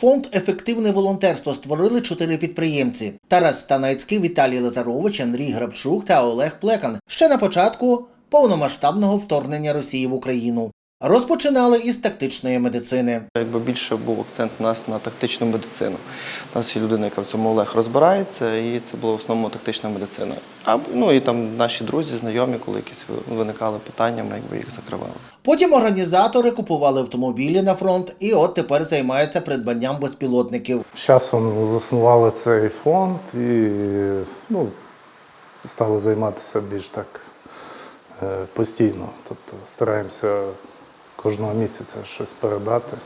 Фонд Ефективне волонтерство створили чотири підприємці: Тарас Станецький, Віталій Лазарович, Андрій Грабчук та Олег Плекан. Ще на початку повномасштабного вторгнення Росії в Україну. Розпочинали із тактичної медицини. Якби більше був акцент у нас на тактичну медицину. У нас є людина, яка в цьому Олег розбирається, і це була в основному тактична медицина. А ну і там наші друзі, знайомі, коли якісь виникали питання, ми якби їх закривали. Потім організатори купували автомобілі на фронт, і от тепер займаються придбанням безпілотників. З часом заснували цей фонд і ну, стали займатися більш так е, постійно. Тобто стараємося кожного місяця щось передати.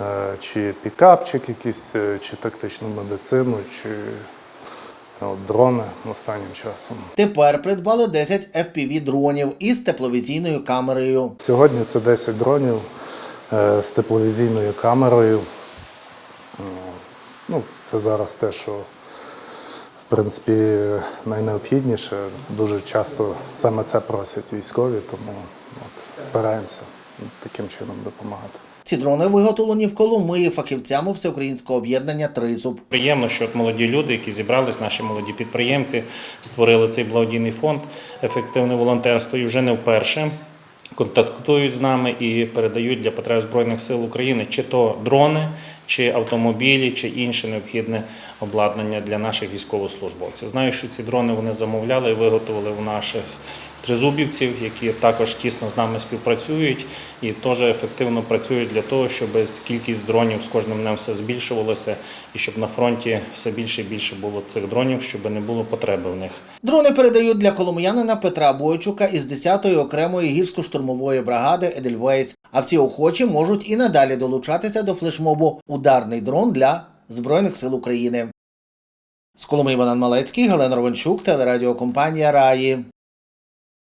Е, Чи пікапчик якийсь, е, чи тактичну медицину, чи от, дрони останнім часом. Тепер придбали 10 FPV дронів із тепловізійною камерою. Сьогодні це 10 дронів е, з тепловізійною камерою. Е, Ну, це зараз те, що в принципі найнеобхідніше. Дуже часто саме це просять військові, тому от, стараємося таким чином допомагати. Ці дрони виготовлені в Коломиї фахівцями всеукраїнського об'єднання Тризуб. Приємно, що от молоді люди, які зібрались, наші молоді підприємці, створили цей благодійний фонд ефективне волонтерство і вже не вперше. Контактують з нами і передають для потреб Збройних сил України чи то дрони, чи автомобілі, чи інше необхідне обладнання для наших військовослужбовців. Знаю, що ці дрони вони замовляли і виготовили у наших тризубівців, які також тісно з нами співпрацюють і теж ефективно працюють для того, щоб кількість дронів з кожним днем все збільшувалося, і щоб на фронті все більше і більше було цих дронів, щоб не було потреби в них. Дрони передають для коломиянина Петра Бойчука із 10-ї окремої гірсько-штурмової бригади Едельвейс. А всі охочі можуть і надалі долучатися до флешмобу Ударний дрон для Збройних сил України. З Коломиї Богдан Малецький, Галина Ровенчук, телерадіокомпанія Раї.